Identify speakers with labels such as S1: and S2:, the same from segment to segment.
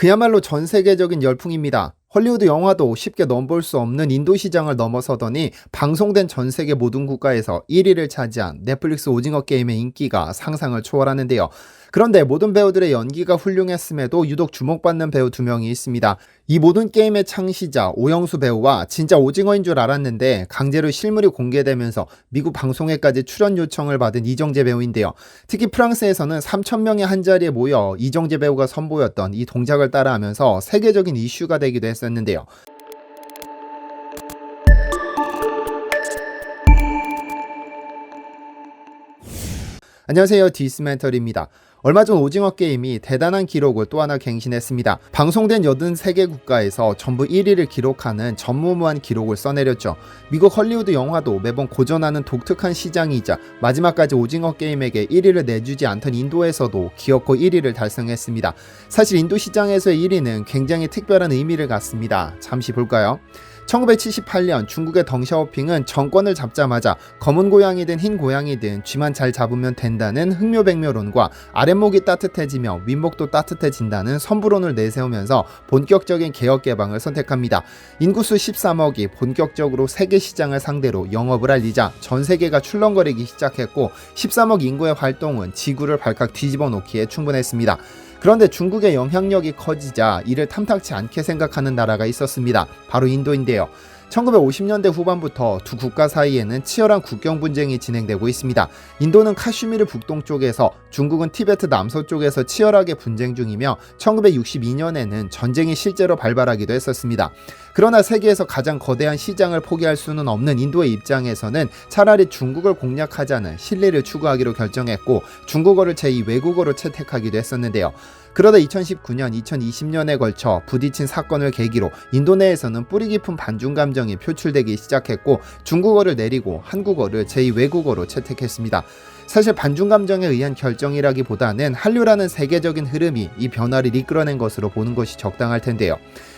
S1: 그야말로 전 세계적인 열풍입니다. 헐리우드 영화도 쉽게 넘볼 수 없는 인도 시장을 넘어서더니 방송된 전 세계 모든 국가에서 1위를 차지한 넷플릭스 오징어 게임의 인기가 상상을 초월하는데요. 그런데 모든 배우들의 연기가 훌륭했음에도 유독 주목받는 배우 두 명이 있습니다. 이 모든 게임의 창시자 오영수 배우와 진짜 오징어인 줄 알았는데 강제로 실물이 공개되면서 미국 방송에까지 출연 요청을 받은 이정재 배우인데요. 특히 프랑스에서는 3천명의 한자리에 모여 이정재 배우가 선보였던 이 동작을 따라하면서 세계적인 이슈가 되기도 했었는데요. 안녕하세요. 디스멘털입니다. 얼마 전 오징어 게임이 대단한 기록을 또 하나 갱신했습니다. 방송된 83개 국가에서 전부 1위를 기록하는 전무후무한 기록을 써내렸죠. 미국 헐리우드 영화도 매번 고전하는 독특한 시장이자 마지막까지 오징어 게임에게 1위를 내주지 않던 인도에서도 기어코 1위를 달성했습니다. 사실 인도 시장에서의 1위는 굉장히 특별한 의미를 갖습니다. 잠시 볼까요? 1978년 중국의 덩샤오핑은 정권을 잡자마자 검은 고양이든 흰 고양이든 쥐만 잘 잡으면 된다는 흥묘백묘론과 아랫목이 따뜻해지며 윗목도 따뜻해진다는 선부론을 내세우면서 본격적인 개혁 개방을 선택합니다. 인구수 13억이 본격적으로 세계 시장을 상대로 영업을 알리자 전 세계가 출렁거리기 시작했고 13억 인구의 활동은 지구를 발칵 뒤집어 놓기에 충분했습니다. 그런데 중국의 영향력이 커지자 이를 탐탁치 않게 생각하는 나라가 있었습니다. 바로 인도인데요. 1950년대 후반부터 두 국가 사이에는 치열한 국경 분쟁이 진행되고 있습니다. 인도는 카슈미르 북동 쪽에서 중국은 티베트 남서쪽에서 치열하게 분쟁 중이며 1962년에는 전쟁이 실제로 발발하기도 했었습니다. 그러나 세계에서 가장 거대한 시장을 포기할 수는 없는 인도의 입장에서는 차라리 중국을 공략하자는 신뢰를 추구하기로 결정했고 중국어를 제2 외국어로 채택하기도 했었는데요. 그러다 2019년, 2020년에 걸쳐 부딪힌 사건을 계기로 인도 내에서는 뿌리 깊은 반중 감정이 표출되기 시작했고 중국어를 내리고 한국어를 제2 외국어로 채택했습니다. 사실 반중 감정에 의한 결정이라기보다는 한류라는 세계적인 흐름이 이 변화를 이끌어낸 것으로 보는 것이 적당할 텐데요.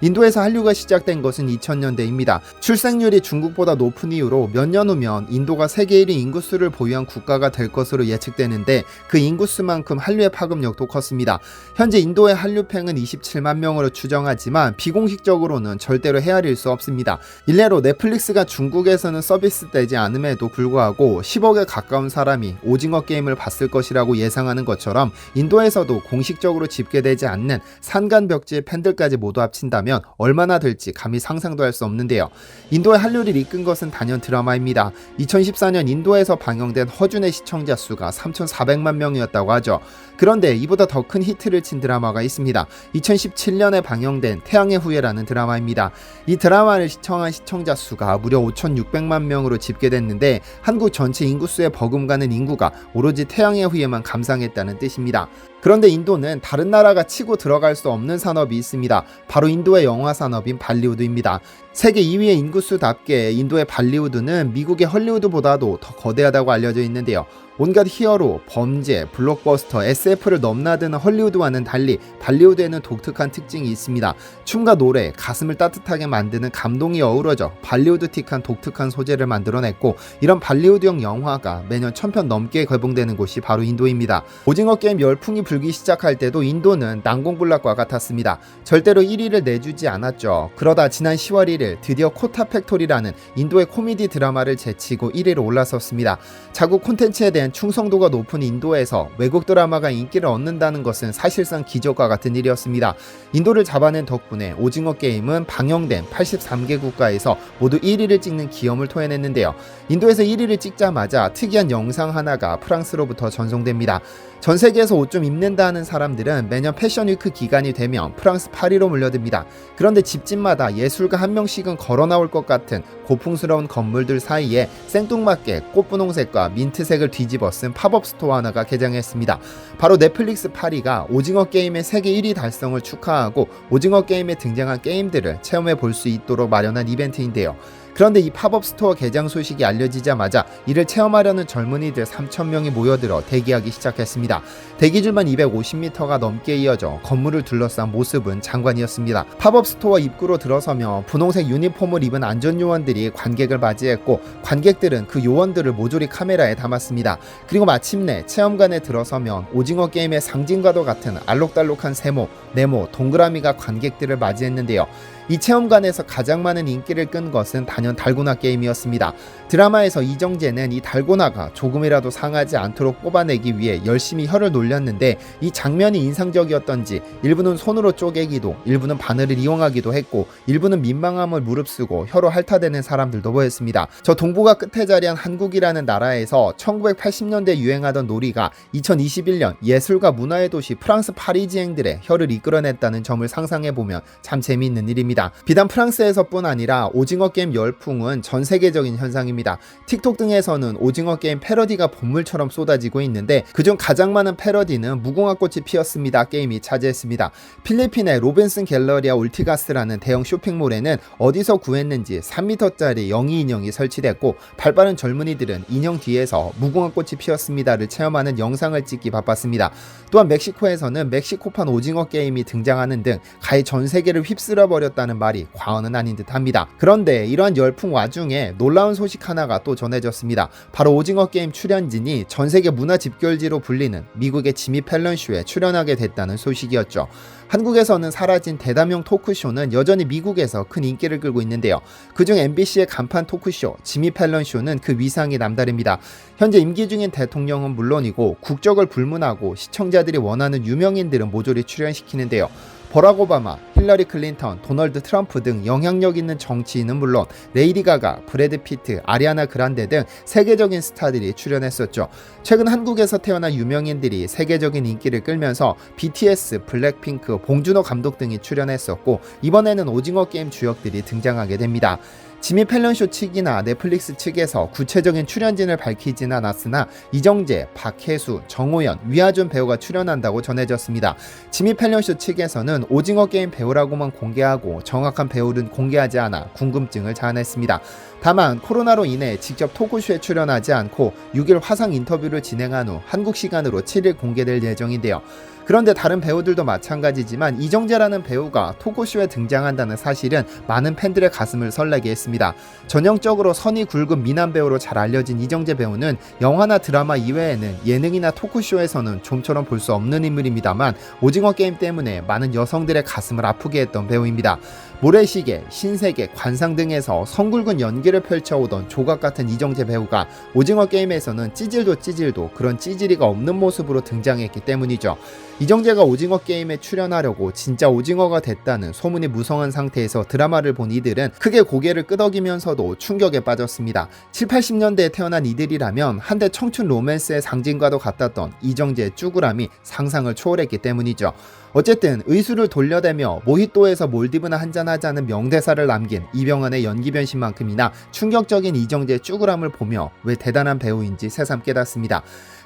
S1: 인도에서 한류가 시작된 것은 2000년대입니다. 출생률이 중국보다 높은 이유로 몇 년 후면 인도가 세계 1위 인구수를 보유한 국가가 될 것으로 예측되는데 그 인구수만큼 한류의 파급력도 컸습니다. 현재 인도의 한류팽은 27만 명으로 추정하지만 비공식적으로는 절대로 헤아릴 수 없습니다. 일례로 넷플릭스가 중국에서는 서비스되지 않음에도 불구하고 10억에 가까운 사람이 오징어 게임을 봤을 것이라고 예상하는 것처럼 인도에서도 공식적으로 집계되지 않는 산간벽지의 팬들까지 모두 합친다면 보면 얼마나 될지 감히 상상도 할 수 없는데요. 인도의 한류를 이끈 것은 단연 드라마입니다. 2014년 인도에서 방영된 허준의 시청자 수가 3,400만 명이었다고 하죠. 그런데 이보다 더 큰 히트를 친 드라마가 있습니다. 2017년에 방영된 태양의 후예라는 드라마입니다. 이 드라마를 시청한 시청자 수가 무려 5,600만 명으로 집계됐는데 한국 전체 인구수에 버금가는 인구가 오로지 태양의 후예만 감상했다는 뜻입니다. 그런데 인도는 다른 나라가 치고 들어갈 수 없는 산업이 있습니다. 바로 인도의 영화 산업인 발리우드입니다. 세계 2위의 인구수답게 인도의 발리우드는 미국의 헐리우드보다도 더 거대하다고 알려져 있는데요. 온갖 히어로, 범죄, 블록버스터, SF를 넘나드는 헐리우드와는 달리 발리우드에는 독특한 특징이 있습니다. 춤과 노래, 가슴을 따뜻하게 만드는 감동이 어우러져 발리우드틱한 독특한 소재를 만들어냈고 이런 발리우드형 영화가 매년 1000편 넘게 개봉되는 곳이 바로 인도입니다. 오징어 게임 열풍이 불기 시작할 때도 인도는 난공불락과 같았습니다. 절대로 1위를 내주지 않았죠. 그러다 지난 10월 1일 드디어 코타 팩토리라는 인도의 코미디 드라마를 제치고 1위로 올라섰습니다. 자국 콘텐츠에 대한 충성도가 높은 인도에서 외국 드라마가 인기를 얻는다는 것은 사실상 기적과 같은 일이었습니다. 인도를 잡아낸 덕분에 오징어 게임은 방영된 83개 국가에서 모두 1위를 찍는 기염을 토해냈는데요. 인도에서 1위를 찍자마자 특이한 영상 하나가 프랑스로부터 전송됩니다. 전 세계에서 옷 좀 입는다 하는 사람들은 매년 패션위크 기간이 되면 프랑스 파리로 몰려듭니다. 그런데 집집마다 예술가 한 명씩은 걸어 나올 것 같은 고풍스러운 건물들 사이에 생뚱맞게 꽃분홍색과 민트색을 뒤집어 쓴 팝업 스토어 하나가 개장했습니다. 바로 넷플릭스 파리가 오징어 게임의 세계 1위 달성을 축하하고 오징어 게임에 등장한 게임들을 체험해 볼 수 있도록 마련한 이벤트인데요. 그런데 이 팝업 스토어 개장 소식이 알려지자마자 이를 체험하려는 젊은이들 3,000명이 모여들어 대기하기 시작했습니다. 대기줄만 250m가 넘게 이어져 건물을 둘러싼 모습은 장관이었습니다. 팝업 스토어 입구로 들어서며 분홍색 유니폼을 입은 안전요원들이 관객을 맞이했고 관객들은 그 요원들을 모조리 카메라에 담았습니다. 그리고 마침내 체험관에 들어서면 오징어 게임의 상징과도 같은 알록달록한 세모, 네모, 동그라미가 관객들을 맞이했는데요. 이 체험관에서 가장 많은 인기를 끈 것은 단연 달고나 게임이었습니다. 드라마에서 이정재는 이 달고나가 조금이라도 상하지 않도록 뽑아내기 위해 열심히 혀를 놀렸는데 이 장면이 인상적이었던지 일부는 손으로 쪼개기도 일부는 바늘을 이용하기도 했고 일부는 민망함을 무릅쓰고 혀로 핥아대는 사람들도 보였습니다. 저 동북아 끝에 자리한 한국이라는 나라에서 1980년대 유행하던 놀이가 2021년 예술과 문화의 도시 프랑스 파리지행들의 혀를 이끌어냈다는 점을 상상해보면 참 재미있는 일입니다. 비단 프랑스에서뿐 아니라 오징어 게임 열 풍은 전 세계적인 현상입니다. 틱톡 등에서는 오징어 게임 패러디가 본물처럼 쏟아지고 있는데 그중 가장 많은 패러디는 무궁화 꽃이 피었습니다 게임이 차지했습니다. 필리핀의 로빈슨 갤러리아 울티가스라는 대형 쇼핑몰에는 어디서 구했는지 3m짜리 영희 인형이 설치됐고 발빠른 젊은이들은 인형 뒤에서 무궁화 꽃이 피었습니다를 체험하는 영상을 찍기 바빴습니다. 또한 멕시코에서는 멕시코판 오징어 게임이 등장하는 등 가히 전 세계를 휩쓸어 버렸다는 말이 과언은 아닌 듯합니다. 그런데 이러한 열풍 와중에 놀라운 소식 하나가 또 전해졌습니다. 바로 오징어 게임 출연진이 전 세계 문화 집결지로 불리는 미국의 지미 펠런 쇼에 출연하게 됐다는 소식이었죠. 한국에서는 사라진 대담형 토크쇼는 여전히 미국에서 큰 인기를 끌고 있는데요. 그중 MBC의 간판 토크쇼 지미 펠런 쇼는 그 위상이 남다릅니다. 현재 임기 중인 대통령은 물론이고 국적을 불문하고 시청자들이 원하는 유명인들은 모조리 출연시키는데요. 버락 오바마, 힐러리 클린턴, 도널드 트럼프 등 영향력 있는 정치인은 물론 레이디 가가, 브래드 피트, 아리아나 그란데 등 세계적인 스타들이 출연했었죠. 최근 한국에서 태어난 유명인들이 세계적인 인기를 끌면서 BTS, 블랙핑크, 봉준호 감독 등이 출연했었고 이번에는 오징어 게임 주역들이 등장하게 됩니다. 지미 펠런쇼 측이나 넷플릭스 측에서 구체적인 출연진을 밝히진 않았으나 이정재, 박혜수, 정호연, 위아준 배우가 출연한다고 전해졌습니다. 지미 펠런쇼 측에서는 오징어 게임 배우라고만 공개하고 정확한 배우는 공개하지 않아 궁금증을 자아냈습니다. 다만 코로나로 인해 직접 토크쇼에 출연하지 않고 6일 화상 인터뷰를 진행한 후 한국 시간으로 7일 공개될 예정인데요. 그런데 다른 배우들도 마찬가지지만 이정재라는 배우가 토크쇼에 등장한다는 사실은 많은 팬들의 가슴을 설레게 했습니다. 전형적으로 선이 굵은 미남 배우로 잘 알려진 이정재 배우는 영화나 드라마 이외에는 예능이나 토크쇼에서는 좀처럼 볼 수 없는 인물입니다만 오징어 게임 때문에 많은 여성들의 가슴을 아프게 했던 배우입니다. 모래시계, 신세계, 관상 등에서 성굵은 연기를 펼쳐오던 조각 같은 이정재 배우가 오징어 게임에서는 찌질도 찌질도 그런 찌질이가 없는 모습으로 등장했기 때문이죠. 이정재가 오징어 게임에 출연하려고 진짜 오징어가 됐다는 소문이 무성한 상태에서 드라마를 본 이들은 크게 고개를 끄덕이면서도 충격에 빠졌습니다. 7, 80년대에 태어난 이들이라면 한때 청춘 로맨스의 상징과도 같았던 이정재의 쭈구람이 상상을 초월했기 때문이죠. 어쨌든 의수를 돌려대며 모히또에서 몰디브나 한잔하자는 명대사를 남긴 이병헌의 연기 변신만큼이나 충격적인 이정재의 쭈구람을 보며 왜 대단한 배우인지 새삼 깨닫습니다.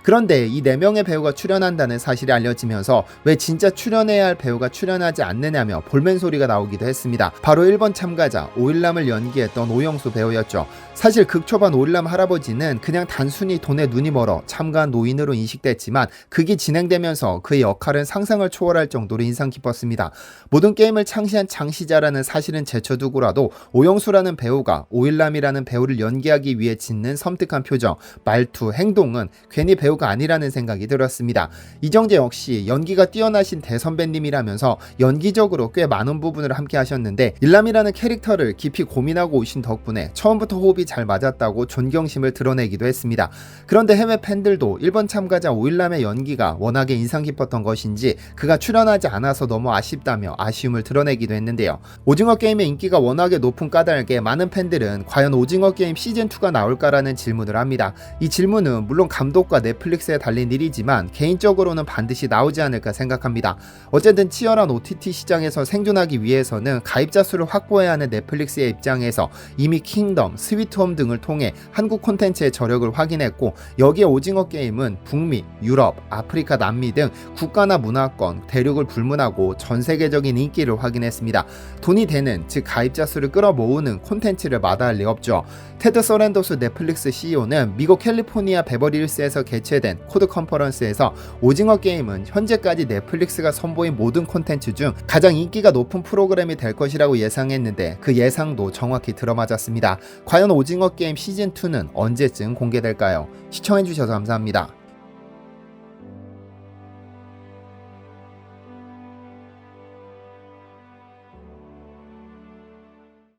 S1: 그런데 이네 명의 배우가 출연한다는 사실이 알려지면서 왜 진짜 출연해야 할 배우가 출연하지 않느냐며 볼멘 소리가 나오기도 했습니다. 바로 1번 참가자 오일남을 연기했던 오영수 배우였죠. 사실 극 초반 오일남 할아버지는 그냥 단순히 돈에 눈이 멀어 참가한 노인으로 인식됐지만 그게 진행되면서 그의 역할은 상상을 초월할 정도로 인상 깊었습니다. 모든 게임을 창시한 창시자라는 사실은 제쳐두고라도 오영수라는 배우가 오일남이라는 배우를 연기하기 위해 짓는 섬뜩한 표정, 말투, 행동은 괜히 배우 가 아니라는 생각이 들었습니다. 이정재 역시 연기가 뛰어나신 대선배님이라면서 연기적으로 꽤 많은 부분을 함께 하셨는데 일남이라는 캐릭터를 깊이 고민하고 오신 덕분에 처음부터 호흡이 잘 맞았다고 존경심을 드러내기도 했습니다. 그런데 해외 팬들도 1번 참가자 오일남의 연기가 워낙에 인상 깊었던 것인지 그가 출연하지 않아서 너무 아쉽다며 아쉬움을 드러내기도 했는데요. 오징어 게임의 인기가 워낙에 높은 까닭에 많은 팬들은 과연 오징어 게임 시즌2가 나올까라는 질문을 합니다. 이 질문은 물론 감독과 넷플릭스 넷플릭스에 달린 일이지만 개인적으로는 반드시 나오지 않을까 생각합니다. 어쨌든 치열한 OTT 시장에서 생존하기 위해서는 가입자 수를 확보해야 하는 넷플릭스의 입장에서 이미 킹덤, 스위트홈 등을 통해 한국 콘텐츠의 저력을 확인했고 여기에 오징어 게임은 북미, 유럽, 아프리카, 남미 등 국가나 문화권, 대륙을 불문하고 전 세계적인 인기를 확인했습니다. 돈이 되는 즉 가입자 수를 끌어모으는 콘텐츠를 마다할 리 없죠. 테드 서렌더스 넷플릭스 CEO는 미국 캘리포니아 베버리 힐스에서 개최된 코드 컨퍼런스에서 오징어 게임은 현재까지 넷플릭스가 선보인 모든 콘텐츠 중 가장 인기가 높은 프로그램이 될 것이라고 예상했는데 그 예상도 정확히 들어맞았습니다. 과연 오징어 게임 시즌 2는 언제쯤 공개될까요? 시청해주셔서 감사합니다.